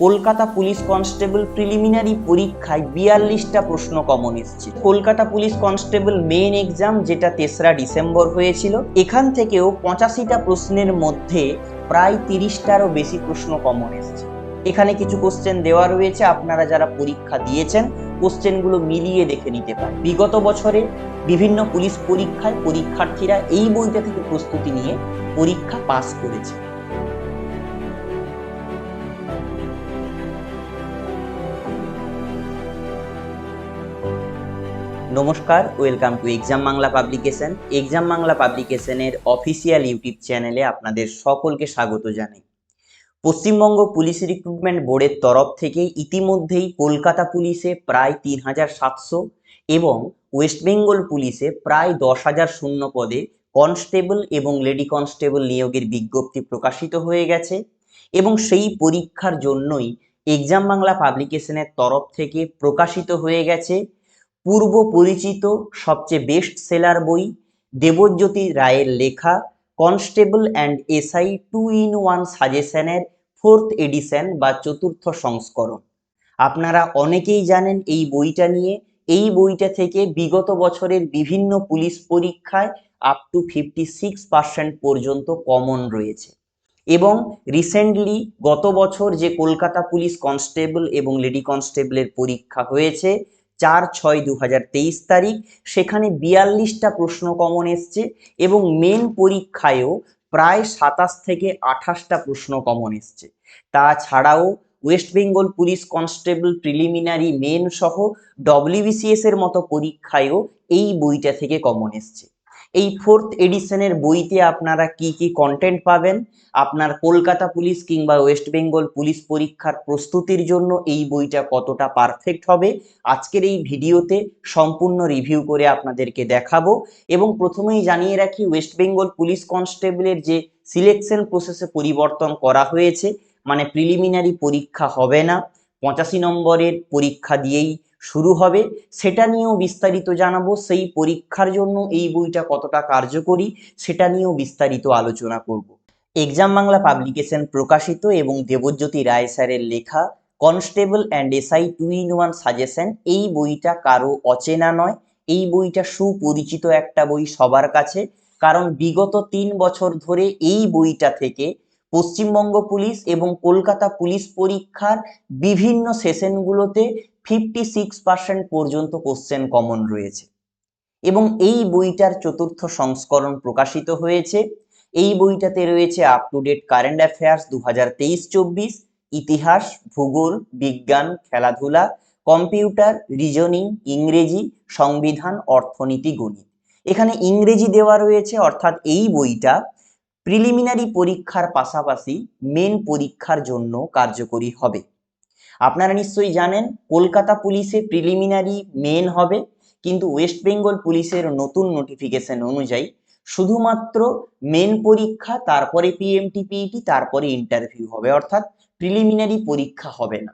Kolkata police constable preliminary পরীক্ষায় বিয়াল্লিশটা প্রশ্ন কমন এসেছে Kolkata police constable main exam যেটা তেসরা ডিসেম্বর হয়েছিল, এখান থেকেও পঁচাশিটা প্রশ্নের মধ্যে প্রায় তিরিশটারও বেশি প্রশ্ন কমন এসেছে। এখানে কিছু কোশ্চেন দেওয়া রয়েছে, আপনারা যারা পরীক্ষা দিয়েছেন কোশ্চেনগুলো মিলিয়ে দেখে নিতে পারেন। বিগত বছরে বিভিন্ন পুলিশ পরীক্ষায় পরীক্ষার্থীরা এই বইটা থেকে প্রস্তুতি নিয়ে পরীক্ষা পাস করেছে। নমস্কার welcome to exam Bangla publication exam Bangla পাবলিকেশনের official YouTube চ্যানেলে আপনাদের সকলকে স্বাগত জানাই। পশ্চিমবঙ্গ পুলিশ রিক্রুটমেন্ট বোর্ডের তরফ থেকে ইতিমধ্যেই কলকাতা পুলিশে প্রায় তিন হাজার সাতশো এবং ওয়েস্ট বেঙ্গল পুলিশে প্রায় দশ হাজার শূন্য পদে কনস্টেবল এবং লেডি কনস্টেবল নিয়োগের বিজ্ঞপ্তি প্রকাশিত হয়ে গেছে এবং সেই পরীক্ষার জন্যই এক্সাম বাংলা পাবলিকেশনের তরফ থেকে প্রকাশিত হয়ে গেছে পূর্ব পরিচিত সবচেয়ে বেস্ট সেলার বই দেবজ্যোতি রায়ের লেখা constable and SI two in one সাজেশনের ফোর্থ এডিশন বা চতুর্থ সংস্করণ। আপনারা অনেকেই জানেন এই বইটা নিয়ে। এই বইটা থেকে বিগত বছরের বিভিন্ন পুলিশ পরীক্ষায় up to fifty six percent পর্যন্ত কমন রয়েছে। এবং রিসেন্টলি গত বছর যে কলকাতা পুলিশ কনস্টেবল এবং লেডি কনস্টেবলের পরীক্ষা হয়েছে চার ছয় দু তারিখ, সেখানে বিয়াল্লিশটা প্রশ্ন কমন এসছে এবং মেন পরীক্ষায়ও প্রায় সাতাশ থেকে আঠাশটা প্রশ্ন কমন এসছে। তাছাড়াও West Bengal police constable preliminary main সহ ডব্লিউবিসিএস এর মতো পরীক্ষায়ও এই বইটা থেকে কমন এসছে। এই ফোর্থ এডিশনের বইতে আপনারা কি কি কন্টেন্ট পাবেন? আপনার কলকাতা পুলিশ কিংবা ওয়েস্ট বেঙ্গল পুলিশ পরীক্ষার প্রস্তুতির জন্য এই বইটা কতটা পারফেক্ট হবে? আজকের এই ভিডিওতে সম্পূর্ণ রিভিউ করে আপনাদেরকে দেখাবো এবং প্রথমেই জানিয়ে রাখি ওয়েস্ট বেঙ্গল পুলিশ কনস্টেবলের যে সিলেকশন প্রসেসে পরিবর্তন করা হয়েছে মানে প্রিলিমিনারি পরীক্ষা হবে না। পঁচাশি নম্বরের পরীক্ষা দিয়েই শুরু হবে, সেটা নিয়েও বিস্তারিত জানাব। সেই পরীক্ষার জন্য এই বইটা কতটা কার্যকরী, সেটা নিয়েও বিস্তারিত আলোচনা করব। এক্সাম বাংলা পাবলিকেশন প্রকাশিত এবং দেবজ্যোতি রায় স্যারের লেখা, constable and SI two in one suggestion, এই বইটা কারও অচেনা নয়। এই বইটা সুপরিচিত একটা বই সবার কাছে, কারণ বিগত তিন বছর ধরে এই বইটা থেকে পশ্চিমবঙ্গ পুলিশ এবং কলকাতা পুলিশ পরীক্ষার বিভিন্ন সেশনগুলোতে ফিফটি সিক্স পার্সেন্ট পর্যন্ত কোশ্চেন কমন রয়েছে। এবং এই বইটার চতুর্থ সংস্করণ প্রকাশিত হয়েছে। এই বইটাতে রয়েছে up to date current affairs দু হাজার তেইশ চব্বিশ ইতিহাস, ভূগোল, বিজ্ঞান, খেলাধুলা কম্পিউটার রিজনিং ইংরেজি, সংবিধান, অর্থনীতি, গণিত। এখানে ইংরেজি দেওয়া রয়েছে, অর্থাৎ এই বইটা প্রিলিমিনারি পরীক্ষার পাশাপাশি মেন পরীক্ষার জন্য কার্যকরী হবে। আপনারা নিশ্চয়ই জানেন, কলকাতা পুলিশে প্রিলিমিনারি মেন হবে, কিন্তু ওয়েস্ট বেঙ্গল পুলিশের নতুন নোটিফিকেশন অনুযায়ী শুধুমাত্র মেন পরীক্ষা, তারপরে পিএমটিপিইটি তারপরে ইন্টারভিউ হবে, অর্থাৎ প্রিলিমিনারি পরীক্ষা হবে না।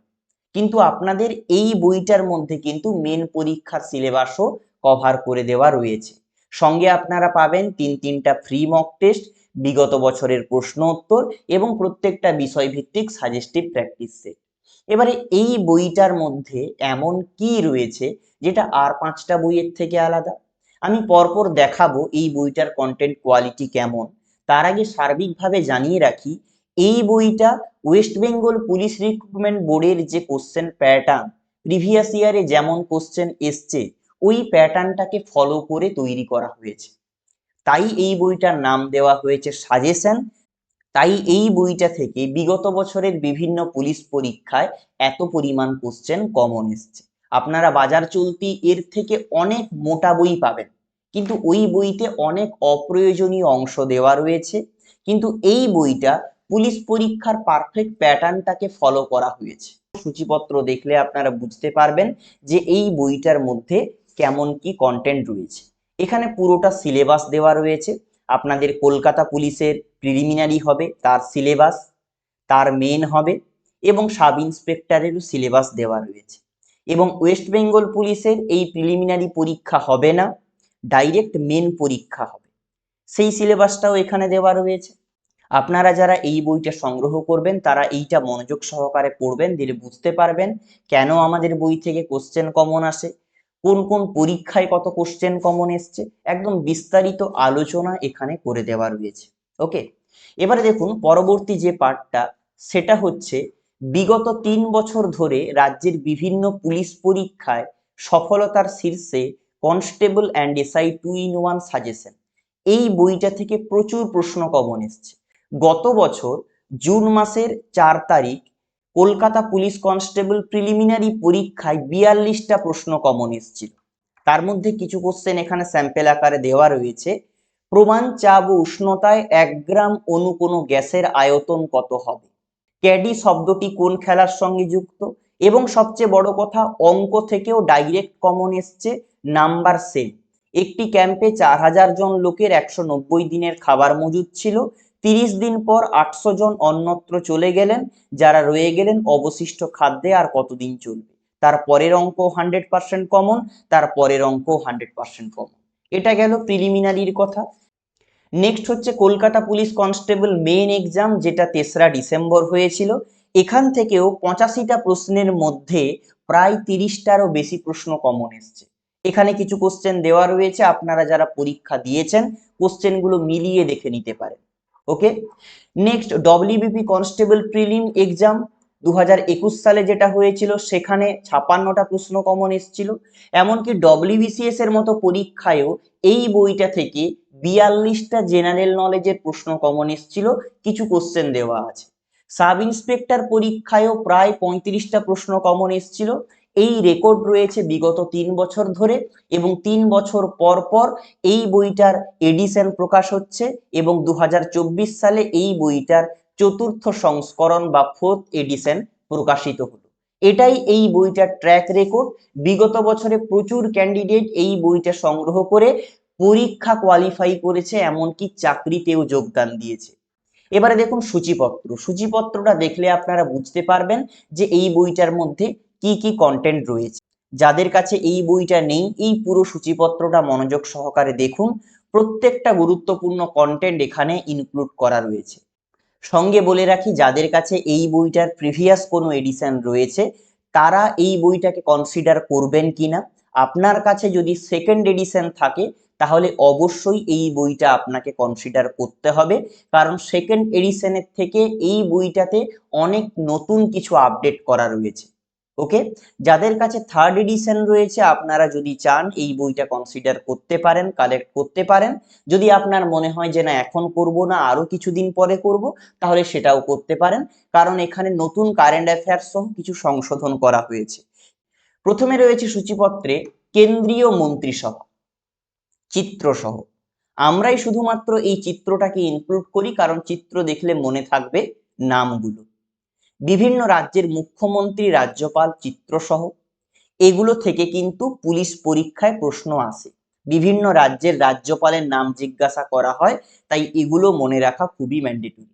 কিন্তু আপনাদের এই বইটার মধ্যে কিন্তু মেন পরীক্ষার সিলেবাসও কভার করে দেওয়া রয়েছে। সঙ্গে আপনারা পাবেন তিন তিনটা ফ্রি মক টেস্ট বিগত বছরের প্রশ্ন উত্তর এবং প্রত্যেকটা বিষয়ভিত্তিক সাজেস্টিভ প্র্যাকটিস সেট এবারে এই বইটার মধ্যে এমন কি রয়েছে যেটা আর পাঁচটা বইয়ের থেকে আলাদা? আমি পরপর দেখাবো এই বইটার কন্টেন্ট কোয়ালিটি কেমন। তার আগে সার্বিকভাবে জানিয়ে রাখি, এই বইটা ওয়েস্ট বেঙ্গল পুলিশ রিক্রুটমেন্ট বোর্ডের যে কোশ্চেন প্যাটার্ন প্রিভিয়াস ইয়ারে যেমন কোশ্চেন এসছে, ওই প্যাটার্নটাকে ফলো করে তৈরি করা হয়েছে। তাই এই বইটার নাম দেওয়া হয়েছে সাজেশন। তাই এই বইটা থেকে বিগত বছরের বিভিন্ন পুলিশ পরীক্ষায় এত পরিমাণ কোশ্চেন কমন এসছে। আপনারা বাজার চলতি এর থেকে অনেক মোটা বই পাবেন। কিন্তু ওই বইতে অনেক অপ্রয়োজনীয় অংশ দেওয়া রয়েছে। কিন্তু এই বইটা পুলিশ পরীক্ষার পারফেক্ট প্যাটার্নটাকে ফলো করা হয়েছে। সূচিপত্র দেখলে আপনারা বুঝতে পারবেন যে এই বইটার মধ্যে কেমন কি কন্টেন্ট রয়েছে। এখানে পুরোটা সিলেবাস দেওয়া রয়েছে। আপনাদের কলকাতা পুলিশের প্রিলিমিনারি হবে, তার সিলেবাস, তার মেন হবে এবং সাব ইন্সপেক্টরেরও সিলেবাস দেওয়া রয়েছে। এবং ওয়েস্ট বেঙ্গল পুলিশের এই প্রিলিমিনারি পরীক্ষা হবে না ডাইরেক্ট মেন পরীক্ষা হবে। সেই সিলেবাসটাও এখানে দেওয়া রয়েছে। আপনারা যারা এই বইটা সংগ্রহ করবেন, তারা এইটা মনোযোগ সহকারে পড়বেন, দিলে বুঝতে পারবেন কেন আমাদের বই থেকে কোশ্চেন কমন আসে। কোন কোন পরীক্ষায় কত কোশ্চেন কমন এসছে, একদম বিস্তারিত আলোচনা এখানে করে দেওয়া রয়েছে। ওকে এবারে দেখুন, পরবর্তী যে পার্টটা সেটা হচ্ছে বিগত তিন বছর ধরে রাজ্যের বিভিন্ন পুলিশ পরীক্ষায় সফলতার শীর্ষে constable and SI two in one suggestion. এই বইটা থেকে প্রচুর প্রশ্ন কমন এসছে। গত বছর জুন মাসের চার তারিখ কলকাতা পুলিশ কনস্টেবল প্রিলিমিনারি পরীক্ষায় বিয়াল্লিশটা প্রশ্ন কমন এসেছিল। তার মধ্যে কিছু কোশ্চেন এখানে স্যাম্পেল আকারে দেওয়া রয়েছে। প্রমাণ চাপ ও উষ্ণতায় এক গ্রাম অণু কোনো গ্যাসের আয়তন কত হবে? ক্যাডি শব্দটি কোন খেলার সঙ্গে যুক্ত? এবং সবচেয়ে বড় কথা, অঙ্ক থেকেও ডাইরেক্ট কমন এসছে নাম্বার সেম একটি ক্যাম্পে চার হাজার জন লোকের একশো নব্বই দিনের খাবার মজুদ ছিল। তিরিশ দিন পর আটশো জন অন্যত্র চলে গেলেন, যারা রয়ে গেলেন অবশিষ্ট খাদ্যে আর কতদিন চলবে। তার পরের অঙ্ক হান্ড্রেড পার্সেন্ট কমন তার পরের অঙ্ক হান্ড্রেড পার্সেন্ট কমন এটা গেল প্রিলিমিনারির কথা। নেক্সট হচ্ছে Kolkata police constable main exam যেটা তেসরা ডিসেম্বর হয়েছিল। এখান থেকেও পঁচাশিটা প্রশ্নের মধ্যে প্রায় তিরিশটারও বেশি প্রশ্ন কমন এসছে। এখানে কিছু কোশ্চেন দেওয়া রয়েছে, আপনারা যারা পরীক্ষা দিয়েছেন কোশ্চেনগুলো মিলিয়ে দেখে নিতে পারেন। Okay next WBP constable prelim exam দু হাজার একুশ সালে যেটা হয়েছিল, সেখানে ছাপান্নটা প্রশ্ন কমন এসেছিল। এমনকি ডব্লিউবিসিএস এর মতো পরীক্ষায়ও এই বইটা থেকে বিয়াল্লিশটা জেনারেল নলেজের প্রশ্ন কমন এসেছিল। কিছু কোশ্চেন দেওয়া আছে। সাব ইন্সপেক্টর পরীক্ষায়ও প্রায় পঁয়ত্রিশটা প্রশ্ন কমন এসেছিল। এই রেকর্ড রয়েছে বিগত তিন বছর ধরে এবং তিন বছর পর পর এই বইটার এডিশন প্রকাশ হচ্ছে এবং দু হাজার চব্বিশ সালে এই বইটার চতুর্থ সংস্করণ বা ফোর্থ এডিশন প্রকাশিত হলো। এটাই এই বইটার ট্র্যাক রেকর্ড বিগত বছরে প্রচুর ক্যান্ডিডেট এই বইটা সংগ্রহ করে পরীক্ষা কোয়ালিফাই করেছে, এমনকি চাকরিতেও যোগদান দিয়েছে। এবারে দেখুন সূচিপত্র। সূচিপত্রটা দেখলে আপনারা বুঝতে পারবেন যে এই বইটার মধ্যে কি কি কন্টেন্ট রয়েছে? যাদের কাছে এই বইটা নেই, এই পুরো সূচিপত্রটা মনোযোগ সহকারে দেখুন। প্রত্যেকটা গুরুত্বপূর্ণ কন্টেন্ট এখানে ইনক্লুড করা রয়েছে। সঙ্গে বলে রাখি, যাদের কাছে এই বইটার প্রিভিয়াস কোনো এডিশন রয়েছে, তারা এই বইটাকে কনসিডার করবেন কিনা? আপনার কাছে যদি সেকেন্ড এডিশন থাকে, তাহলে অবশ্যই এই বইটা আপনাকে কনসিডার করতে হবে। কারণ সেকেন্ড এডিশনের থেকে এই বইটাতে অনেক নতুন কিছু আপডেট করা রয়েছে। ওকে যাদের কাছে থার্ড এডিশন রয়েছে, আপনারা যদি চান, এই বইটা কনসিডার করতে পারেন কালেক্ট করতে পারেন। যদি আপনার মনে হয় যে না, এখন করব না, আরও কিছুদিন পরে করব, তাহলে সেটাও করতে পারেন। কারণ এখানে নতুন কারেন্ট অ্যাফেয়ার্স সহ কিছু সংশোধন করা হয়েছে। প্রথমে রয়েছে সূচিপত্রে, কেন্দ্রীয় মন্ত্রিসভা, চিত্রসহ। আমরাই শুধুমাত্র এই চিত্রটাকে ইনক্লুড করি, কারণ চিত্র দেখলে মনে থাকবে নামগুলো। বিভিন্ন রাজ্যের মুখ্যমন্ত্রী, রাজ্যপাল, চিত্রসহ এগুলো থেকে কিন্তু পুলিশ পরীক্ষায় প্রশ্ন আসে। বিভিন্ন রাজ্যের রাজ্যপালের নাম জিজ্ঞাসা করা হয়, তাই এগুলো মনে রাখা খুবই ম্যান্ডেটরি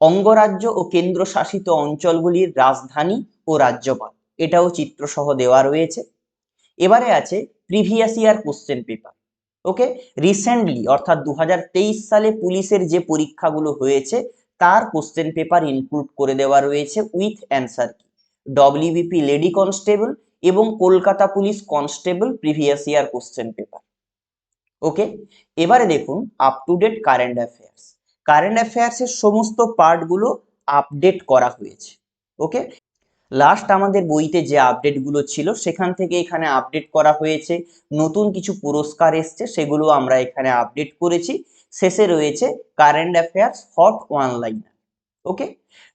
অঙ্গরাজ্য ও কেন্দ্রশাসিত অঞ্চলগুলির রাজধানী ও রাজ্যপাল, এটাও চিত্রসহ দেওয়া রয়েছে। এবারে আছে previous year question paper okay recently অর্থাৎ দু হাজার তেইশ সালে পুলিশের যে পরীক্ষাগুলো হয়েছে তার কোশ্চেন পেপার ইনক্লুড করে দেওয়া রয়েছে উইথ অ্যান্সার কি ডব্লিউবিপি লেডি কনস্টেবল এবং Kolkata police constable previous year question paper okay এবারে দেখুন up to date current affairs current অ্যাফেয়ার্সের সমস্ত পার্টগুলো আপডেট করা হয়েছে। ওকে লাস্ট আমাদের বইতে যে আপডেটগুলো ছিল, সেখান থেকে এখানে আপডেট করা হয়েছে। নতুন কিছু পুরস্কার এসছে, সেগুলো আমরা এখানে আপডেট করেছি। শেষে রয়েছে current affairs hot one liner okay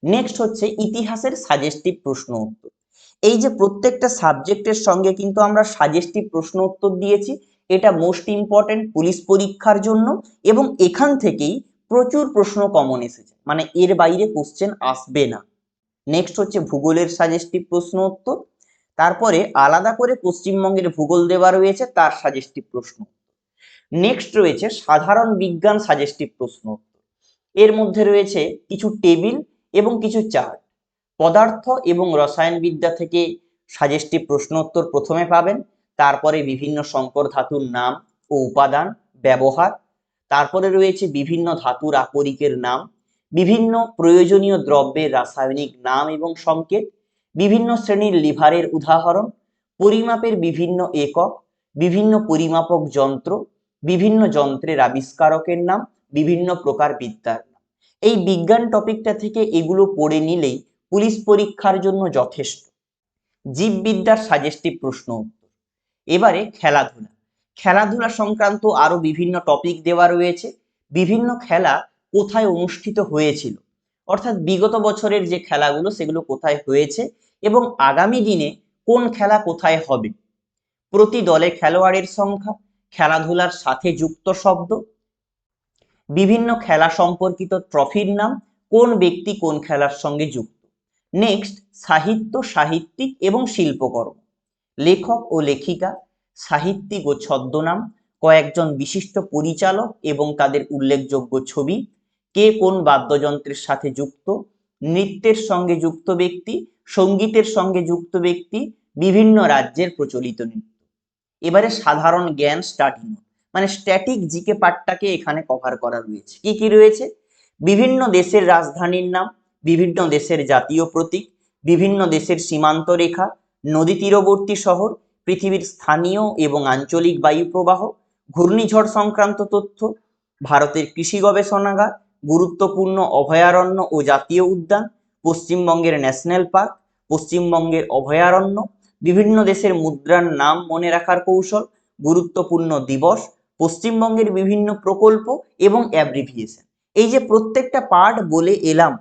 next হচ্ছে ইতিহাসের সাজেস্টিভ প্রশ্ন উত্তর। এই যে প্রত্যেকটা সাবজেক্টের সঙ্গে কিন্তু আমরা সাজেস্টিভ প্রশ্ন উত্তর দিয়েছি, এটা মোস্ট ইম্পর্টেন্ট পুলিশ পরীক্ষার জন্য এবং এখান থেকেই প্রচুর প্রশ্ন কমন এসেছে মানে এর বাইরে কোশ্চেন আসবে না। নেক্সট হচ্ছে ভূগোলের সাজেস্টিভ প্রশ্ন উত্তর, তারপরে আলাদা করে পশ্চিমবঙ্গের ভূগোল দেওয়া রয়েছে, তার সাজেস্টিভ প্রশ্ন নেক্সট রয়েছে সাধারণ বিজ্ঞান সাজেস্টিভ প্রশ্ন এর মধ্যে রয়েছে কিছু টেবিল এবং কিছু চার্ট পদার্থ এবং রসায়নবিদ্যা থেকে সাজেস্টিভ প্রশ্ন উত্তর প্রথমে পাবেন। তারপরে বিভিন্ন সংকর ধাতুর নাম ও উপাদান, ব্যবহার। তারপরে রয়েছে বিভিন্ন ধাতুর আকরিকের নাম, বিভিন্ন প্রয়োজনীয় দ্রব্যের রাসায়নিক নাম এবং সংকেত, বিভিন্ন শ্রেণির লিভারের উদাহরণ, পরিমাপের বিভিন্ন একক, বিভিন্ন পরিমাপক যন্ত্র বিভিন্ন যন্ত্রের আবিষ্কারকের নাম, বিভিন্ন প্রকার বিদ্যার এই বিজ্ঞান টপিকটা থেকে এগুলো পড়ে নিলেই পুলিশ পরীক্ষার জন্য যথেষ্ট। জীববিদ্যার সাজেস্টিভ প্রশ্ন উত্তর। এবারে খেলাধুলা। খেলাধুলা সংক্রান্ত আরও বিভিন্ন টপিক দেওয়া রয়েছে। বিভিন্ন খেলা কোথায় অনুষ্ঠিত হয়েছিল? অর্থাৎ বিগত বছরের যে খেলাগুলো, সেগুলো কোথায় হয়েছে এবং আগামী দিনে কোন খেলা কোথায় হবে? প্রতি দলে খেলোয়াড়ের সংখ্যা খেলাধুলার সাথে যুক্ত শব্দ, বিভিন্ন খেলা সম্পর্কিত ট্রফির নাম, কোন ব্যক্তি কোন খেলার সঙ্গে যুক্ত। নেক্সট সাহিত্য, সাহিত্যিক এবং শিল্পকর্ম। লেখক ও লেখিকা, সাহিত্যিক ও ছদ্মনাম, কয়েকজন বিশিষ্ট পরিচালক এবং তাদের উল্লেখযোগ্য ছবি, কে কোন বাদ্যযন্ত্রের সাথে যুক্ত, নৃত্যের সঙ্গে যুক্ত ব্যক্তি, সঙ্গীতের সঙ্গে যুক্ত ব্যক্তি, বিভিন্ন রাজ্যের প্রচলিত নৃত্য। এবারে সাধারণ জ্ঞান স্টাডি নোট মানে স্ট্যাটিক জিকে পার্টটাকে এখানে কভার করা রয়েছে। কি কি রয়েছে? বিভিন্ন দেশের রাজধানীর নাম, বিভিন্ন দেশের জাতীয় প্রতীক, বিভিন্ন দেশের সীমান্ত রেখা, নদী তীরবর্তী শহর, পৃথিবীর স্থানীয় এবং আঞ্চলিক বায়ু প্রবাহ, ঘূর্ণিঝড় সংক্রান্ত তথ্য, ভারতের কৃষি গবেষণাগার, গুরুত্বপূর্ণ অভয়ারণ্য ও জাতীয় উদ্যান, পশ্চিমবঙ্গের ন্যাশনাল পার্ক পশ্চিমবঙ্গের অভয়ারণ্য বিভিন্ন দেশের মুদ্রার নাম মনে রাখার কৌশল, গুরুত্বপূর্ণ দিবস, পশ্চিমবঙ্গের বিভিন্ন প্রকল্প এবং অ্যাব্রিভিয়েশন এই যে প্রত্যেকটা পার্ট বলে এলাম,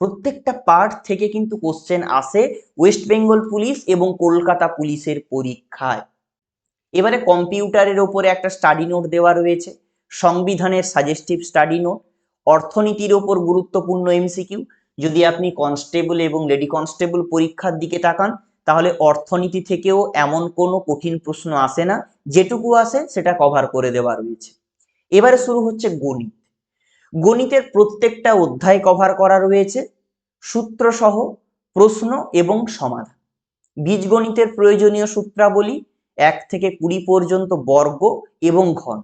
প্রত্যেকটা পার্ট থেকে কিন্তু কোশ্চেন আসে ওয়েস্ট বেঙ্গল পুলিশ এবং কলকাতা পুলিশের পরীক্ষায়। এবারে কম্পিউটারের ওপরে একটা স্টাডি নোট দেওয়া রয়েছে, সংবিধানের সাজেস্টিভ স্টাডি নোট অর্থনীতির ওপর গুরুত্বপূর্ণ এমসিকিউ যদি আপনি কনস্টেবল এবং লেডি কনস্টেবল পরীক্ষার দিকে তাকান তাহলে অর্থনীতি থেকেও এমন কোনো কঠিন প্রশ্ন আসে না, যেটুকু আসে সেটা কভার করে দেওয়া রয়েছে। এবারে শুরু হচ্ছে গণিত। গণিতের প্রত্যেকটা অধ্যায় কভার করা রয়েছে সূত্র সহ প্রশ্ন এবং সমাধান। বীজগণিতের প্রয়োজনীয় সূত্রাবলী এক থেকে কুড়ি পর্যন্ত বর্গ এবং ঘন।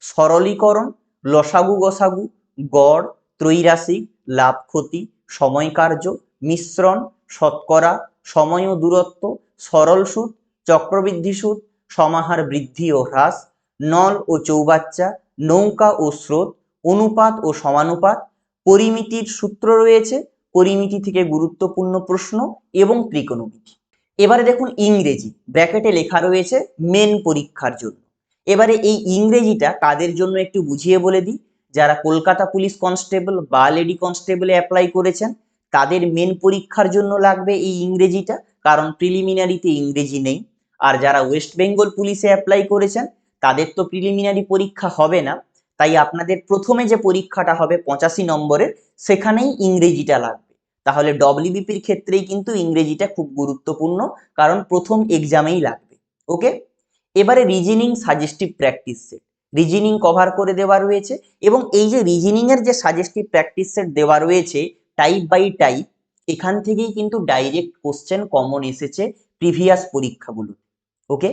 সরলীকরণ, লসাগু গসাগু, গড় ত্রৈরাসিক লাভ ক্ষতি সময় কার্য মিশ্রণ, শতকরা সময় ও দূরত্ব, সরল সুদ, চক্রবৃদ্ধি সুদ, সমাহার বৃদ্ধি ও হ্রাস, নল ও চৌবাচ্চা, নৌকা ও স্রোত, অনুপাত ও সমানুপাত, পরিমিতির সূত্র রয়েছে, পরিমিতি থেকে গুরুত্বপূর্ণ প্রশ্ন এবং ত্রিকোণমিতি। এবারে দেখুন ইংরেজি, ব্র্যাকেটে লেখা রয়েছে মেন পরীক্ষার জন্য। এবারে এই ইংরেজিটা কাদের জন্য একটু বুঝিয়ে বলে দিই? যারা কলকাতা পুলিশ কনস্টেবল বা লেডি কনস্টেবলে অ্যাপ্লাই করেছেন তাদের মেন পরীক্ষার জন্য লাগবে এই ইংরেজিটা, কারণ প্রিলিমিনারিতে ইংরেজি নেই। আর যারা ওয়েস্ট বেঙ্গল পুলিশে অ্যাপ্লাই করেছেন, তাদের তো প্রিলিমিনারি পরীক্ষা হবে না। তাই আপনাদের প্রথমে যে পরীক্ষাটা হবে পঁচাশি নম্বরের, সেখানেই ইংরেজিটা লাগবে। তাহলে ডব্লিউবিপির ক্ষেত্রেই কিন্তু ইংরেজিটা খুব গুরুত্বপূর্ণ, কারণ প্রথম এক্সামেই লাগবে। ওকে এবারে reasoning suggestive practice set reasoning cover করে দেওয়া রয়েছে এবং এই যে রিজনিং এর যে সাজেস্টিভ প্র্যাকটিস সেট দেওয়া রয়েছে টাইপ বাই টাইপ এখান থেকেই কিন্তু ডাইরেক্ট কোশ্চেন কমন এসেছে প্রিভিয়াস পরীক্ষাগুলো ওকে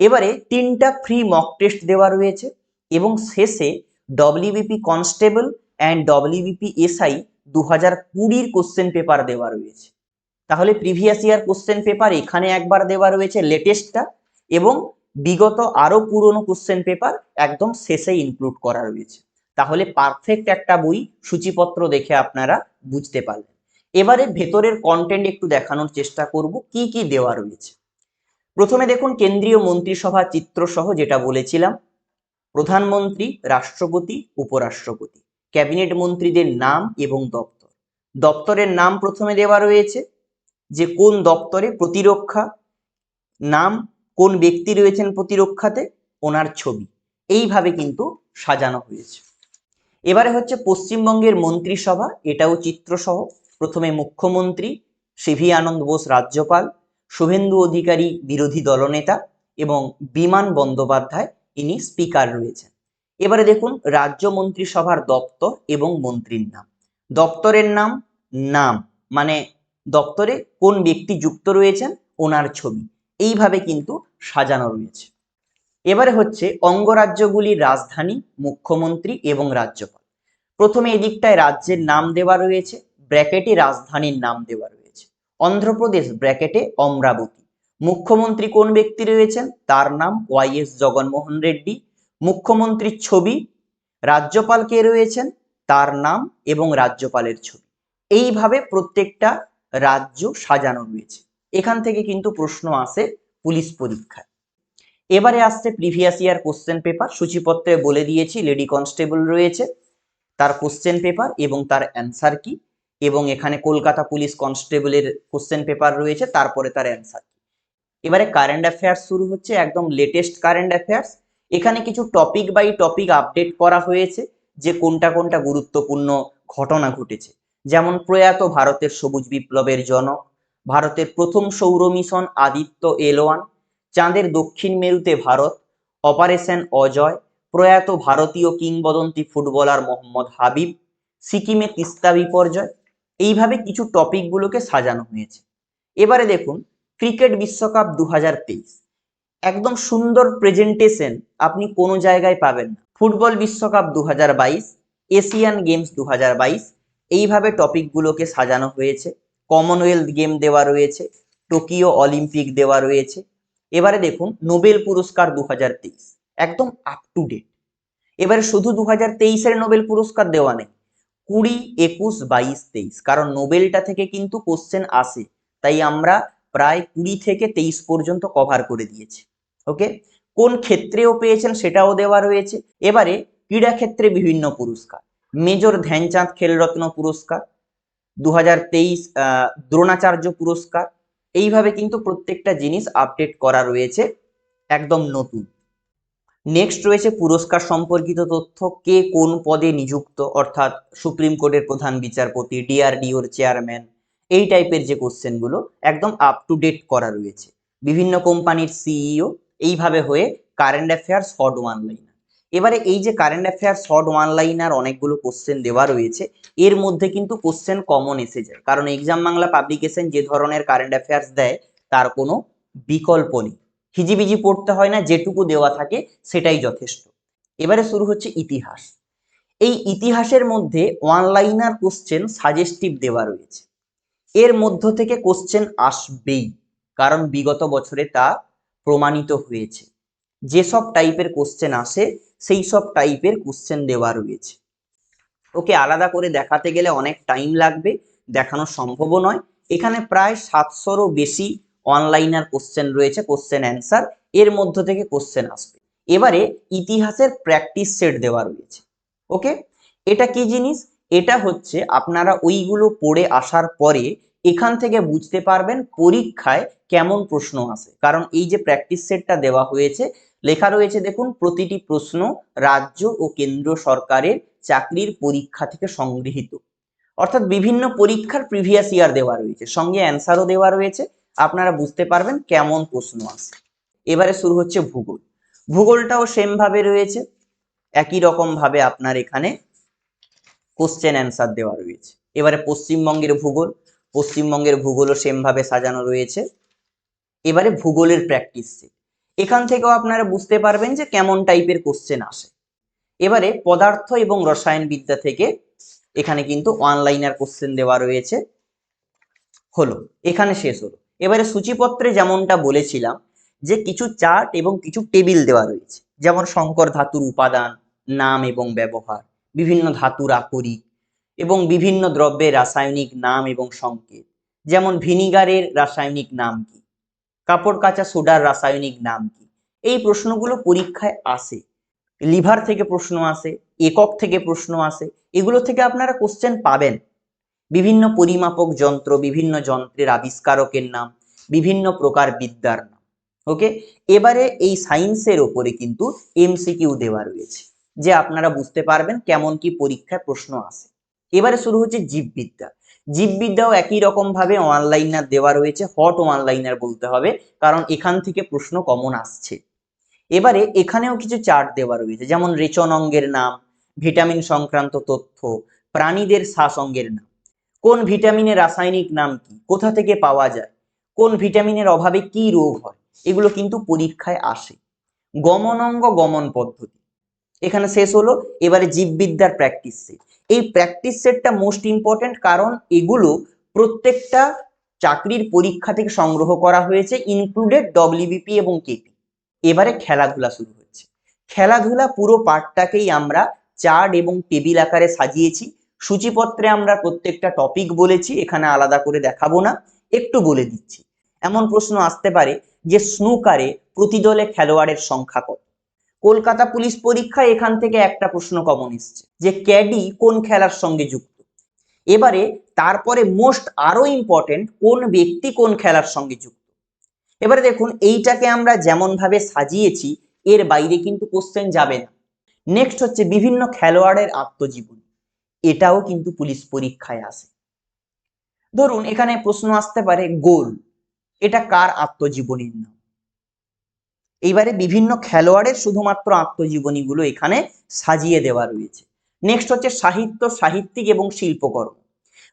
এবারে তিনটা ফ্রি মক টেস্ট দেওয়া রয়েছে এবং শেষে WBP constable and WBP SI দু হাজার কুড়ির কোশ্চেন পেপার দেওয়া রয়েছে। তাহলে প্রিভিয়াস ইয়ার কোশ্চেন পেপার এখানে একবার দেওয়া রয়েছে লেটেস্টটা এবং বিগত আরও পুরনো কোশ্চেন পেপার একদম শেষে ইনক্লুড করা রয়েছে। তাহলে পারফেক্ট একটা বই সূচিপত্র দেখে আপনারা বুঝতে পারলেন। এবারে ভেতরের কন্টেন্ট একটু দেখানোর চেষ্টা করব, কি কি দেওয়া রয়েছে। প্রথমে দেখুন, কেন্দ্রীয় মন্ত্রিসভা চিত্র সহ যেটা বলেছিলাম, প্রধানমন্ত্রী, রাষ্ট্রপতি, উপরাষ্ট্রপতি, ক্যাবিনেট মন্ত্রীদের নাম এবং দপ্তর। দপ্তরের নাম প্রথমে দেওয়া রয়েছে, যে কোন দপ্তরে প্রতিরক্ষা, নাম, কোন ব্যক্তি রয়েছেন প্রতিরক্ষাতে, ওনার ছবি। এইভাবে কিন্তু সাজানো হয়েছে। এবারে হচ্ছে পশ্চিমবঙ্গের মন্ত্রিসভা, এটাও চিত্রসহ। প্রথমে মুখ্যমন্ত্রী সিভি আনন্দ বোস রাজ্যপাল, শুভেন্দু অধিকারী বিরোধী দলনেতা এবং বিমান বন্দ্যোপাধ্যায় ইনি স্পিকার রয়েছেন। এবারে দেখুন, রাজ্য মন্ত্রিসভার দপ্তর এবং মন্ত্রীর নাম। দপ্তরের নাম নাম মানে দপ্তরে কোন ব্যক্তি যুক্ত রয়েছেন, ওনার ছবি। এইভাবে কিন্তু সাজানো রয়েছে। এবারে হচ্ছে অঙ্গরাজ্যগুলির রাজধানী, মুখ্যমন্ত্রী এবং রাজ্যপাল। প্রথমে এদিকটায় রাজ্যের নাম দেওয়া রয়েছে ব্র্যাকেটে রাজধানীর নাম দেওয়া রয়েছে। অন্ধ্রপ্রদেশ ব্র্যাকেটে অমরাবতী। মুখ্যমন্ত্রী কোন ব্যক্তি রয়েছেন? তার নাম ওয়াই এস জগনমোহন রেড্ডি। মুখ্যমন্ত্রীর ছবি, রাজ্যপাল কে রয়েছেন? তার নাম এবং রাজ্যপালের ছবি। এইভাবে প্রত্যেকটা রাজ্য সাজানো রয়েছে। এখান থেকে কিন্তু প্রশ্ন আসে পুলিশ পরীক্ষায়। এবারে আসছে প্রিভিয়াস ইয়ার কোশ্চেন পেপার সূচিপত্রে বলে দিয়েছি লেডি কনস্টেবল রয়েছে, তার কোশ্চেন পেপার এবং তার অ্যান্সার কি, এবং এখানে কলকাতা পুলিশ কনস্টেবলের কোশ্চেন পেপার রয়েছে, তারপরে তার অ্যান্সার কি। এবারে কারেন্ট অ্যাফেয়ার্স শুরু হচ্ছে, একদম লেটেস্ট কারেন্ট অ্যাফেয়ার্স এখানে কিছু টপিক বাই টপিক আপডেট করা হয়েছে, যে কোনটা কোনটা গুরুত্বপূর্ণ ঘটনা ঘটেছে। যেমন প্রয়াত ভারতের সবুজ বিপ্লবের জনক, ভারতের প্রথম সৌর মিশন আদিত্য এল ওয়ান চাঁদের দক্ষিণ মেরুতে ভারত, অপারেশন অজয়, প্রয়াত ভারতীয় কিংবদন্তি ফুটবলার মোহাম্মদ হাবিব, সিকিমে তিস্তা বিপর্যয়, এইভাবে কিছু টপিকগুলোকে সাজানো হয়েছে। এবারে দেখুন, ক্রিকেট বিশ্বকাপ দু হাজার তেইশ। একদম সুন্দর প্রেজেন্টেশন আপনি কোনো জায়গায় পাবেন না। ফুটবল বিশ্বকাপ দু হাজার বাইশ, এশিয়ান গেমস দু হাজার বাইশ, এইভাবে টপিকগুলোকে সাজানো হয়েছে। কমনওয়েলথ গেম দেওয়া রয়েছে, টোকিও অলিম্পিক দেওয়া রয়েছে। এবারে দেখুন নোবেল পুরস্কার দু হাজার তেইশ, একদম আপ টু ডেট এবারে শুধু দু হাজার তেইশের নোবেল পুরস্কার দেওয়া নেই, কুড়ি, একুশ, বাইশ, তেইশ, কারণ নোবেলটা থেকে কিন্তু কোশ্চেন আসে, তাই আমরা প্রায় কুড়ি থেকে তেইশ পর্যন্ত কভার করে দিয়েছি ওকে কোন ক্ষেত্রেও পেয়েছেন সেটাও দেওয়া রয়েছে। এবারে ক্রীড়া ক্ষেত্রে বিভিন্ন পুরস্কার, মেজর ধ্যানচাঁদ খেলরত্ন পুরস্কার দু হাজার তেইশ দ্রোণাচার্য পুরস্কার এইভাবে কিন্তু প্রত্যেকটা জিনিস আপডেট করা রয়েছে, একদম নতুন। নেক্সট রয়েছে পুরস্কার সম্পর্কিত তথ্য, কে কোন পদে নিযুক্ত, অর্থাৎ সুপ্রিম কোর্টের প্রধান বিচারপতি ডিআরডিওর চেয়ারম্যান এই টাইপের যে কোশ্চেনগুলো একদম আপ টু ডেট করা রয়েছে। বিভিন্ন কোম্পানির সিইও এইভাবে হয়ে current affairs hot one liner এবারে এই যে current affairs short one liner অনেকগুলো কোশ্চেন দেওয়া রয়েছে, এর মধ্যে কিন্তু কোশ্চেন কমন এসে যায়। কারণ এক্সাম বাংলা পাবলিকেশন যে ধরনের কারেন্ট অ্যাফেয়ার্স দেয়, তার কোনো বিকল্প নেই। হিজিবিজি পড়তে হয় না, যেটুকু দেওয়া থাকে সেটাই যথেষ্ট। এবারে শুরু হচ্ছে ইতিহাস। এই ইতিহাসের মধ্যে ওয়ান লাইনার কোশ্চেন সাজেস্টিভ দেওয়া রয়েছে। এর মধ্য থেকে কোশ্চেন আসবেই, কারণ বিগত বছরে তা প্রমাণিত হয়েছে। যেসব টাইপের কোশ্চেন আসে, সেই সব টাইপের কোশ্চেন দেওয়া রয়েছে। ওকে, আলাদা করে দেখাতে গেলে অনেক টাইম লাগবে, দেখানো সম্ভবও নয়। এখানে প্রায় সাতশোরও বেশি অনলাইনার কোশ্চেন রয়েছে কোশ্চেন অ্যান্সার এর মধ্য থেকে কোশ্চেন আসবে। এবারে ইতিহাসের প্র্যাকটিস সেট দেওয়া রয়েছে। ওকে, এটা কি জিনিস? এটা হচ্ছে আপনারা ওইগুলো পড়ে আসার পরে এখান থেকে বুঝতে পারবেন পরীক্ষায় কেমন প্রশ্ন আসে। কারণ এই যে প্র্যাকটিস সেটটা দেওয়া হয়েছে লেখা রয়েছে, দেখুন, প্রতিটি প্রশ্ন রাজ্য ও কেন্দ্র সরকারের চাকরির পরীক্ষা থেকে সংগৃহীত। অর্থাৎ বিভিন্ন পরীক্ষার প্রিভিয়াস ইয়ার দেওয়া রয়েছে, সঙ্গে অ্যান্সারও দেওয়া রয়েছে। আপনারা বুঝতে পারবেন কেমন প্রশ্ন আসে। এবারে শুরু হচ্ছে ভূগোল। ভূগোলটাও সেম ভাবে রয়েছে, একই রকম ভাবে আপনার এখানে কোশ্চেন অ্যান্সার দেওয়া রয়েছে। এবারে পশ্চিমবঙ্গের ভূগোল, পশ্চিমবঙ্গের ভূগোলও সেম ভাবে সাজানো রয়েছে। এবারে ভূগোলের প্র্যাকটিস সেট এখান থেকেও আপনারা বুঝতে পারবেন যে কেমন টাইপের কোশ্চেন আসে। এবারে পদার্থ এবং রসায়ন বিদ্যা থেকে এখানে কিন্তু অনলাইনার কোশ্চেন দেওয়া রয়েছে। হলো, এখানে শেষ হলো। এবারে সূচিপত্রে যেমনটা বলেছিলাম যে কিছু চার্ট এবং কিছু টেবিল দেওয়া রয়েছে। যেমন শঙ্কর ধাতুর উপাদান, নাম এবং ব্যবহার, বিভিন্ন ধাতুর আকরিক এবং বিভিন্ন দ্রব্যের রাসায়নিক নাম এবং সংকেত। যেমন ভিনিগারের রাসায়নিক নাম কি? কাপড় কাচা সোডার রাসায়নিক নাম কি? এই প্রশ্নগুলো পরীক্ষায় আসে। লিভার থেকে প্রশ্ন আসে, একক থেকে প্রশ্ন আসে, এগুলো থেকে আপনারা কোশ্চেন পাবেন। বিভিন্ন পরিমাপক যন্ত্র, বিভিন্ন যন্ত্রের আবিষ্কারকের নাম, বিভিন্ন প্রকার বিদ্যার নাম ওকে এবারে এই সায়েন্সের ওপরে কিন্তু এমসিকিউ দেওয়া রয়েছে, যে আপনারা বুঝতে পারবেন কেমন কি পরীক্ষায় প্রশ্ন আসে। এবারে শুরু হচ্ছে জীববিদ্যা। জীববিদ্যাও একই রকম ভাবে অনলাইনার দেওয়া রয়েছে হট অনলাইনার বলতে হবে, কারণ এখান থেকে প্রশ্ন কমন আসছে। এবারে এখানেও কিছু চার্ট দেওয়া রয়েছে, যেমন রেচন অঙ্গের নাম ভিটামিন সংক্রান্ত তথ্য, প্রাণীদের শ্বাস অঙ্গের নাম। কোন ভিটামিনের রাসায়নিক নাম কি? কোথা থেকে পাওয়া যায়? কোন ভিটামিনের অভাবে কি রোগ হয়? এগুলো কিন্তু পরীক্ষায় আসে। গমন অঙ্গ গমন পদ্ধতি। এখানে শেষ হলো, এবারে জীববিদ্যার প্র্যাকটিস এই প্র্যাকটিস সেটটা মোস্ট ইম্পর্টেন্ট কারণ এগুলো প্রত্যেকটা চাকরির পরীক্ষা থেকে সংগ্রহ করা হয়েছে ইনক্লুডেড ডব্লিউবিপি এবং কেপি এবারে খেলাধুলা শুরু হচ্ছে খেলাধুলা পুরো পার্টটাকেই আমরা চার্ট এবং টেবিল আকারে সাজিয়েছি। সূচিপত্রে আমরা প্রত্যেকটা টপিক বলেছি, এখানে আলাদা করে দেখাবো না, একটু বলে দিচ্ছি। এমন প্রশ্ন আসতে পারে যে স্নুকারে প্রতি দলে খেলোয়াড়ের সংখ্যা কত? কলকাতা পুলিশ পরীক্ষায় এখান থেকে একটা প্রশ্ন কমন এসছে, যে ক্যাডি কোন খেলার সঙ্গে যুক্ত? এবারে তারপরে মোস্ট আরও ইম্পর্টেন্ট, কোন ব্যক্তি কোন খেলার সঙ্গে যুক্ত? এবারে দেখুন, এইটাকে আমরা যেমন ভাবে সাজিয়েছি, এর বাইরে কিন্তু কোশ্চেন যাবে না। নেক্সট হচ্ছে বিভিন্ন খেলোয়াড়ের আত্মজীবনী, এটাও কিন্তু পুলিশ পরীক্ষায় আসে। ধরুন, এখানে প্রশ্ন আসতে পারে, গোল, এটা কার আত্মজীবনীর নাম? এইবারে বিভিন্ন খেলোয়াড়ের শুধুমাত্র আত্মজীবনীগুলো এখানে সাজিয়ে দেওয়া রয়েছে। নেক্সট হচ্ছে সাহিত্য, সাহিত্যিক এবং শিল্পকর্ম।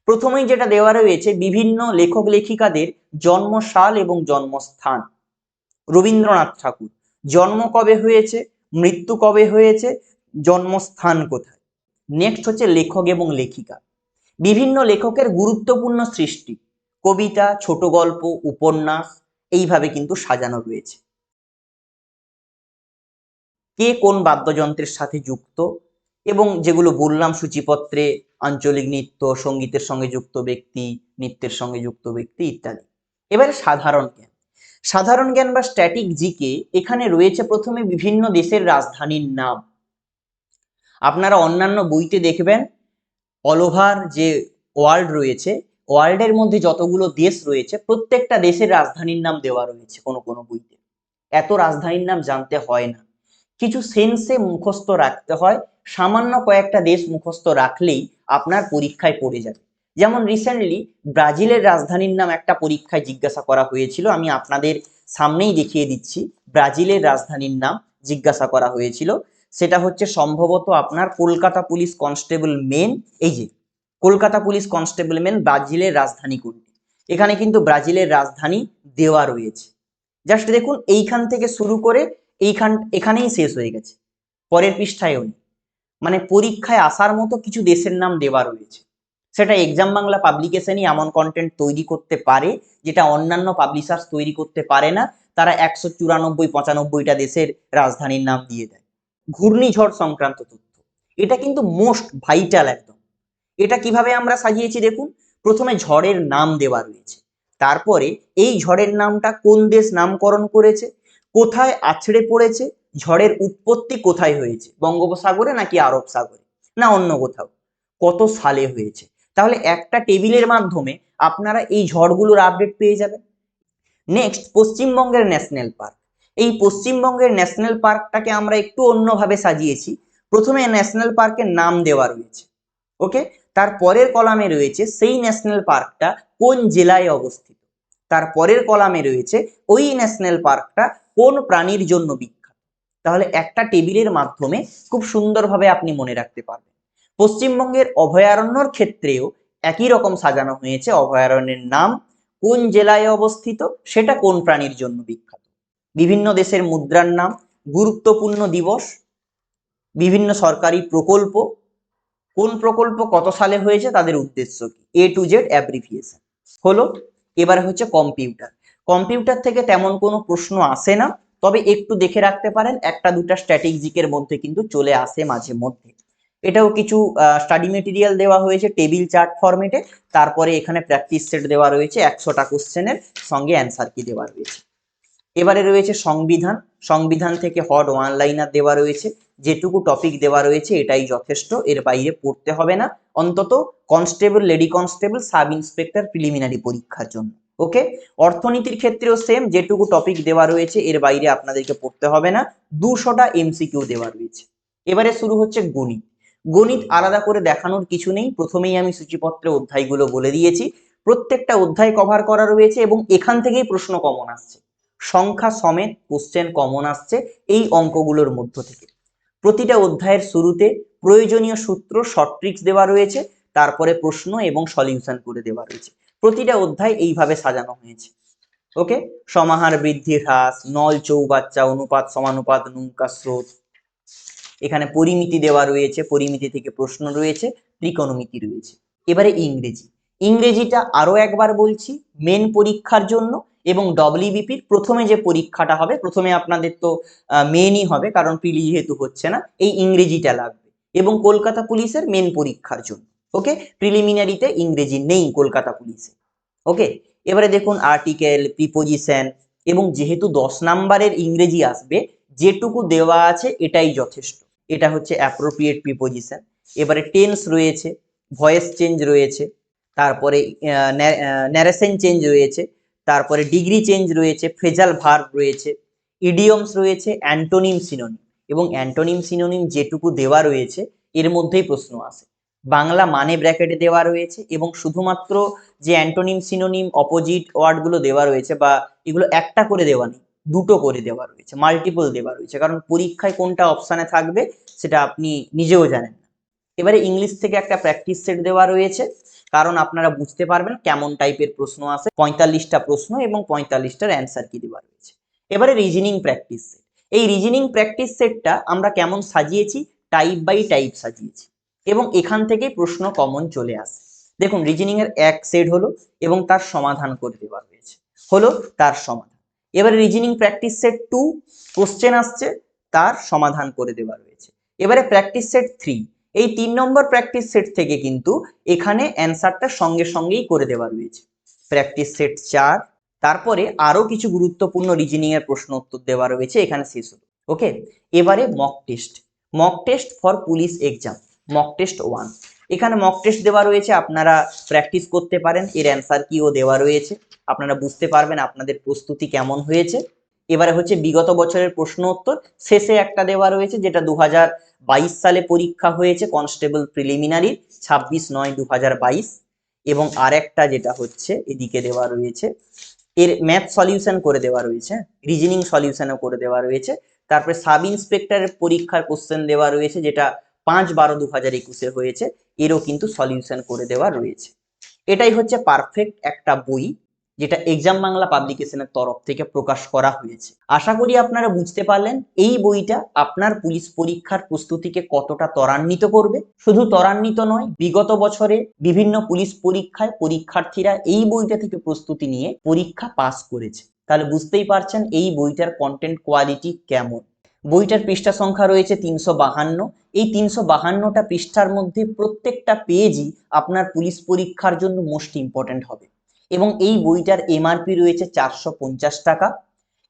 প্রথমেই যেটা দেওয়া রয়েছে, বিভিন্ন লেখক, লেখিকাদের জন্মসাল এবং জন্মস্থান। রবীন্দ্রনাথ ঠাকুর, জন্ম কবে হয়েছে, মৃত্যু কবে হয়েছে, জন্মস্থান কোথায়? নেক্সট হচ্ছে লেখক এবং লেখিকা। বিভিন্ন লেখকের গুরুত্বপূর্ণ সৃষ্টি, কবিতা, ছোট গল্প, উপন্যাস, এইভাবে কিন্তু সাজানো রয়েছে। কে কোন বাদ্যযন্ত্রের সাথে যুক্ত? এবং যেগুলো বললাম, সূচিপত্রে, আঞ্চলিক নৃত্য, সঙ্গীতের সঙ্গে যুক্ত ব্যক্তি, নৃত্যের সঙ্গে যুক্ত ব্যক্তি ইত্যাদি। এবারে সাধারণ জ্ঞান। সাধারণ জ্ঞান বা স্ট্যাটিক জিকে এখানে রয়েছে প্রথমে বিভিন্ন দেশের রাজধানীর নাম। আপনারা অন্যান্য বইতে দেখবেন অল ওভার যে ওয়ার্ল্ড রয়েছে ওয়ার্ল্ডের মধ্যে যতগুলো দেশ রয়েছে, প্রত্যেকটা দেশের রাজধানীর নাম দেওয়া রয়েছে কোনো কোনো বইতে। এত রাজধানীর নাম জানতে হয় না। কিছু সেন্সে মুখস্থ রাখতে হয়, সামান্য কয়েকটা দেশ মুখস্থ রাখলেই আপনার পরীক্ষায় পড়ে যাবে। যেমন রিসেন্টলি ব্রাজিলের রাজধানীর নাম একটা পরীক্ষায় জিজ্ঞাসা করা হয়েছিল, আমি আপনাদের সামনেই দেখিয়ে দিচ্ছি। ব্রাজিলের রাজধানীর নাম জিজ্ঞাসা করা হয়েছিল। সেটা হচ্ছে সম্ভবত আপনার কলকাতা পুলিশ কনস্টেবল মেন, এই যে, কলকাতা পুলিশ কনস্টেবল মেন ব্রাজিলের রাজধানী কোনটি? এখানে কিন্তু ব্রাজিলের রাজধানী দেওয়া রয়েছে। জাস্ট দেখুন, এইখান থেকে শুরু করে এইখান, এখানেই শেষ হয়ে গেছে। পরের পৃষ্ঠায়ও নেই মানে পরীক্ষায় আসার মতো কিছু দেশের নাম দেওয়া রয়েছে। সেটা এক্সাম বাংলা পাবলিকেশনই এমন কন্টেন্ট তৈরি করতে পারে, যেটা অন্যান্য পাবলিশার্স তৈরি করতে পারে না। তারা একশো চুরানব্বই, পঁচানব্বইটা দেশের রাজধানীর নাম দিয়ে দেয়। ঘূর্ণিঝড় সংক্রান্ত তথ্য। এটা কিন্তু মোস্ট ভাইটাল একদম। এটা কীভাবে আমরা সাজিয়েছি দেখুন? প্রথমে ঝড়ের নাম দেওয়া রয়েছে। তারপরে এই ঝড়ের নামটা কোন দেশ নামকরণ করেছে? কোথায় আছড়ে পড়েছে? ঝড়ের উৎপত্তি কোথায় হয়েছে? বঙ্গোপসাগরে নাকি আরব সাগরে? না অন্য কোথাও? কত সালে হয়েছে? তাহলে একটা টেবিলের মাধ্যমে আপনারা এই ঝড়গুলোর আপডেট পেয়ে যাবেন। নেক্সট পশ্চিমবঙ্গের ন্যাশনাল পার্ক। এই পশ্চিমবঙ্গের ন্যাশনাল পার্কটাকে আমরা একটু অন্যভাবে সাজিয়েছি। প্রথমে ন্যাশনাল পার্কের নাম দেওয়া রয়েছে। ওকে তার পরের কলামে রয়েছে সেই ন্যাশনাল পার্কটা কোন জেলায় অবস্থিত? তার পরের কলামে রয়েছে, ওই ন্যাশনাল পার্কটা কোন প্রাণীর জন্য বিখ্যাত? তাহলে একটা টেবিলের মাধ্যমে খুব সুন্দরভাবে আপনি মনে রাখতে পারবেন। পশ্চিমবঙ্গের অভয়ারণ্যর ক্ষেত্রেও একই রকম সাজানো হয়েছে। অভয়ারণ্যের নাম কোন জেলায় অবস্থিত? সেটা কোন প্রাণীর জন্য বিখ্যাত? বিভিন্ন দেশের মুদ্রার নাম, গুরুত্বপূর্ণ দিবস, বিভিন্ন সরকারি প্রকল্প, কোন প্রকল্প কত সালে হয়েছে, তাদের উদ্দেশ্য কি? এ টু জেড অ্যাব্রিভিয়েশন হলো এবার হচ্ছে কম্পিউটার। কম্পিউটার থেকে তেমন কোনো প্রশ্ন আসে না, তবে একটু দেখে রাখতে পারেন, একটা দুটা স্ট্র্যাটেজিকের মধ্যে কিন্তু চলে আসে মাঝে মধ্যে। এটাও কিছু স্টাডি মেটেরিয়াল দেওয়া হয়েছে টেবিল চার্ট ফরম্যাটে তারপরে এখানে প্র্যাকটিস সেট দেওয়া রয়েছে, একশোটা কোশ্চেনের সঙ্গে অ্যান্সার কি দেওয়া রয়েছে। এবারে রয়েছে সংবিধান। সংবিধান থেকে হট ওয়ান লাইনার দেওয়া রয়েছে। যেটুকু টপিক দেওয়া রয়েছে, এটাই যথেষ্ট। এর বাইরে পড়তে হবে না। অন্তত constable lady constable sub inspector preliminary পরীক্ষার জন্য। ওকে অর্থনীতির ক্ষেত্রেও সেম যেটুকু টপিক দেওয়া রয়েছে, এর বাইরে আপনাদেরকে পড়তে হবে না। দুশোটা এমসিকিউ দেওয়া রয়েছে। এবারে শুরু হচ্ছে গণিত। গণিত আলাদা করে দেখানোর কিছু নেই। প্রথমেই আমি সূচিপত্রে অধ্যায়গুলো বলে দিয়েছি। প্রত্যেকটা অধ্যায় কভার করা রয়েছে এবং এখান থেকেই প্রশ্ন কমন আসছে। সংখ্যা সমেত কোশ্চেন কমন আসছে এই অঙ্কগুলোর মধ্য থেকে। প্রতিটা অধ্যায়ের শুরুতে প্রয়োজনীয় সূত্র শর্ট ট্রিক্স দেওয়া রয়েছে, তারপরে প্রশ্ন এবং সলিউশন করে দেওয়া রয়েছে। প্রতিটা অধ্যায় এইভাবে সাজানো হয়েছে। ওকে? সমাহার বৃদ্ধি হ্রাস, নল চৌবাচ্চা, অনুপাত সমানুপাত নৌকা স্রোত। এখানে পরিমিতি দেওয়া রয়েছে, পরিমিতি থেকে প্রশ্ন রয়েছে, ত্রিকোণমিতি রয়েছে। এবারে ইংরেজি। ইংরেজিটা আরও একবার বলছি মেন পরীক্ষার জন্য এবং ডব্লিউবিপির প্রথমে যে পরীক্ষাটা হবে, প্রথমে আপনাদের তো মেনই হবে, কারণ প্রিলি যেহেতু হচ্ছে না, এই ইংরেজিটা লাগবে। এবং কলকাতা পুলিশের মেন পরীক্ষার জন্য ওকে প্রিলিমিনারিতে ইংরেজি নেই কলকাতা পুলিশে ওকে এবারে দেখুন আর্টিকেল প্রিপোজিশন এবং যেহেতু দশ নাম্বারের ইংরেজি আসবে, যেটুকু দেওয়া আছে এটাই যথেষ্ট। এটা হচ্ছে অ্যাপ্রোপ্রিয়েট প্রিপোজিশন এবারে টেন্স রয়েছে ভয়েস চেঞ্জ রয়েছে, তারপরে ন্যারেশন চেঞ্জ রয়েছে তারপরে ডিগ্রি চেঞ্জ রয়েছে ফ্রেজাল ভার্ব রয়েছে, ইডিয়মস রয়েছে, অ্যান্টোনিম সিনোনিম এবং অ্যান্টোনিম সিনোনিম যেটুকু দেওয়া রয়েছে, এর মধ্যেই প্রশ্ন আসে। বাংলা মানে ব্র্যাকেটে দেওয়া রয়েছে এবং শুধুমাত্র যে অ্যান্টোনিম সিনোনিম অপোজিট ওয়ার্ডগুলো দেওয়া রয়েছে বা এগুলো একটা করে দেওয়া নেই, দুটো করে দেওয়া রয়েছে মাল্টিপল দেওয়া রয়েছে, কারণ পরীক্ষায় কোনটা অপশানে থাকবে সেটা আপনি নিজেও জানেন না। এবারে ইংলিশ থেকে একটা প্র্যাকটিস সেট দেওয়া রয়েছে কারণ আপনারা বুঝতে পারবেন কেমন টাইপের প্রশ্ন আসে পঁয়তাল্লিশটা প্রশ্ন এবং পঁয়তাল্লিশটার অ্যান্সার কি দেওয়া রয়েছে। এবারে রিজনিং প্র্যাকটিস সেট এই রিজনিং প্র্যাকটিস সেটটা আমরা কেমন সাজিয়েছি? টাইপ বাই টাইপ সাজিয়েছি এবং এখান থেকেই প্রশ্ন কমন চলে আসে। দেখুন রিজনিং এর এক সেট হলো এবং তার সমাধান করে দেওয়া রয়েছে হলো তার সমাধান। এবারে reasoning practice set two question আসছে, তার সমাধান করে দেওয়া রয়েছে। এবারে প্র্যাকটিস সেট থ্রি এই তিন নম্বর প্র্যাকটিস সেট থেকে কিন্তু এখানে অ্যান্সারটা সঙ্গে সঙ্গেই করে দেওয়া রয়েছে। প্র্যাকটিস সেট চার, তারপরে আরও কিছু গুরুত্বপূর্ণ রিজনিং এর প্রশ্ন উত্তর দেওয়া রয়েছে, এখানে শেষ হলো। ওকে এবারে mock test mock test for police exam mock test one এখানে মক টেস্ট দেওয়া রয়েছে, আপনারা প্র্যাকটিস করতে পারেন, এর অ্যান্সার কিও দেওয়া রয়েছে। আপনারা বুঝতে পারবেন আপনাদের প্রস্তুতি কেমন হয়েছে। এবারে হচ্ছে বিগত বছরের প্রশ্ন উত্তর। শেষে একটা দেওয়া রয়েছে, যেটা দু হাজার বাইশ সালে পরীক্ষা হয়েছে কনস্টেবল প্রিলিমিনারি ছাব্বিশ নয় দু এবং আরেকটা যেটা হচ্ছে, এদিকে দেওয়া রয়েছে, এর ম্যাথ সলিউশন করে দেওয়া রয়েছে, রিজনিং সলিউশনও করে দেওয়া রয়েছে। তারপরে সাব ইন্সপেক্টরের পরীক্ষার কোশ্চেন দেওয়া রয়েছে, যেটা পাঁচ বারো দু হাজার একুশে হয়েছে, এরও কিন্তু সলিউশন করে দেওয়া রয়েছে। এটাই হচ্ছে পারফেক্ট একটা বই। যেটা এক্সাম বাংলা পাবলিকেশনের তরফ থেকে প্রকাশ করা হয়েছে। আশা করি আপনারা বুঝতে পারলেন, এই বইটা আপনার পুলিশ পরীক্ষার প্রস্তুতিকে কতটা ত্বরান্বিত করবে। শুধু ত্বরান্বিত নয়, বিগত বছরে বিভিন্ন পুলিশ পরীক্ষায় পরীক্ষার্থীরা এই বইটা থেকে প্রস্তুতি নিয়ে পরীক্ষা পাস করেছে। তাহলে বুঝতেই পারছেন এই বইটার কন্টেন্ট কোয়ালিটি কেমন। বইটার পৃষ্ঠা সংখ্যা রয়েছে তিনশো বাহান্ন। এই তিনশো বাহান্নটা পৃষ্ঠার মধ্যে প্রত্যেকটা পেজই আপনার পুলিশ পরীক্ষার জন্য মোস্ট ইম্পর্ট্যান্ট হবে। এবং এই বইটার এমআরপি রয়েছে চারশো পঞ্চাশ টাকা।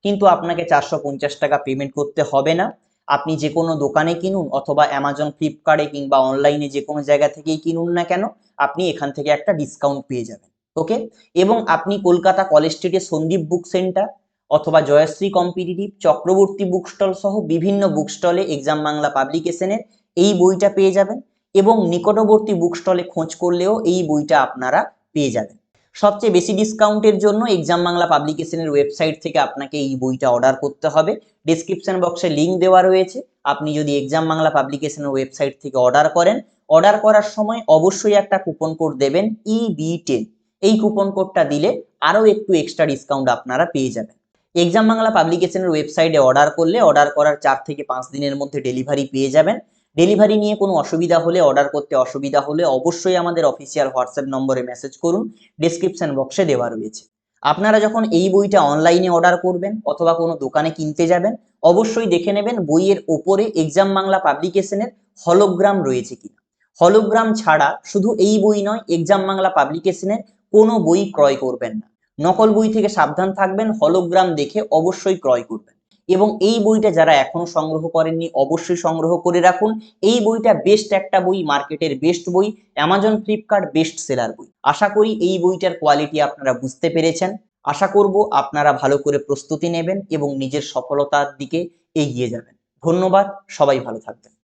কিন্তু আপনাকে চারশো পঞ্চাশ টাকা পেমেন্ট করতে হবে না। আপনি যে কোনো দোকানে কিনুন অথবা অ্যামাজন ফ্লিপকার্টে কিংবা অনলাইনে যে কোনো জায়গা থেকেই কিনুন না কেন, আপনি এখান থেকে একটা ডিসকাউন্ট পেয়ে যাবেন। ওকে এবং আপনি কলকাতা কলেজ স্ট্রিটে সন্দীপ বুক সেন্টার অথবা Joyshree competitive Chakraborty book stall সহ বিভিন্ন বুক স্টলে এক্সাম বাংলা পাবলিকেশনের এই বইটা পেয়ে যাবেন এবং নিকটবর্তী বুক স্টলে খোঁজ করলেও এই বইটা আপনারা পেয়ে যাবেন। সবচেয়ে বেশি ডিসকাউন্টের জন্য এক্সাম বাংলা পাবলিকেশনের ওয়েবসাইট থেকে আপনাকে এই বইটা অর্ডার করতে হবে। ডিসক্রিপশন বক্সে লিঙ্ক দেওয়া রয়েছে। আপনি যদি এক্সাম বাংলা পাবলিকেশনের ওয়েবসাইট থেকে অর্ডার করেন অর্ডার করার সময় অবশ্যই একটা কুপন কোড দেবেন ইবি টেন এই কুপন কোডটা দিলে আরও একটু এক্সট্রা ডিসকাউন্ট আপনারা পেয়ে যাবেন। এক্সাম বাংলা পাবলিকেশনের ওয়েবসাইটে অর্ডার করলে অর্ডার করার চার থেকে পাঁচ দিনের মধ্যে ডেলিভারি পেয়ে যাবেন। ডেলিভারি নিয়ে কোনো অসুবিধা হলে অর্ডার করতে অসুবিধা হলে অবশ্যই আমাদের অফিসিয়াল হোয়াটসঅ্যাপ নম্বরে মেসেজ করুন। ডিসক্রিপশন বক্সে দেওয়া রয়েছে। আপনারা যখন এই বইটা অনলাইনে অর্ডার করবেন অথবা কোনো দোকানে কিনতে যাবেন, অবশ্যই দেখে নেবেন বইয়ের ওপরে এক্সাম বাংলা পাবলিকেশনের হলোগ্রাম রয়েছে কিনা। হলোগ্রাম ছাড়া শুধু এই বই নয় এক্সাম বাংলা পাবলিকেশনের কোনো বই ক্রয় করবেন না। নকল বই থেকে সাবধান থাকবেন হলোগ্রাম দেখে অবশ্যই ক্রয় করবেন। এবং এই বইটা যারা এখনও সংগ্রহ করেননি, অবশ্যই সংগ্রহ করে রাখুন। এই বইটা বেস্ট একটা বই, মার্কেটের বেস্ট বই অ্যামাজন ফ্লিপকার্ট বেস্ট সেলার বই। আশা করি এই বইটার কোয়ালিটি আপনারা বুঝতে পেরেছেন। আশা করব আপনারা ভালো করে প্রস্তুতি নেবেন এবং নিজের সফলতার দিকে এগিয়ে যাবেন। ধন্যবাদ, সবাই ভালো থাকবেন।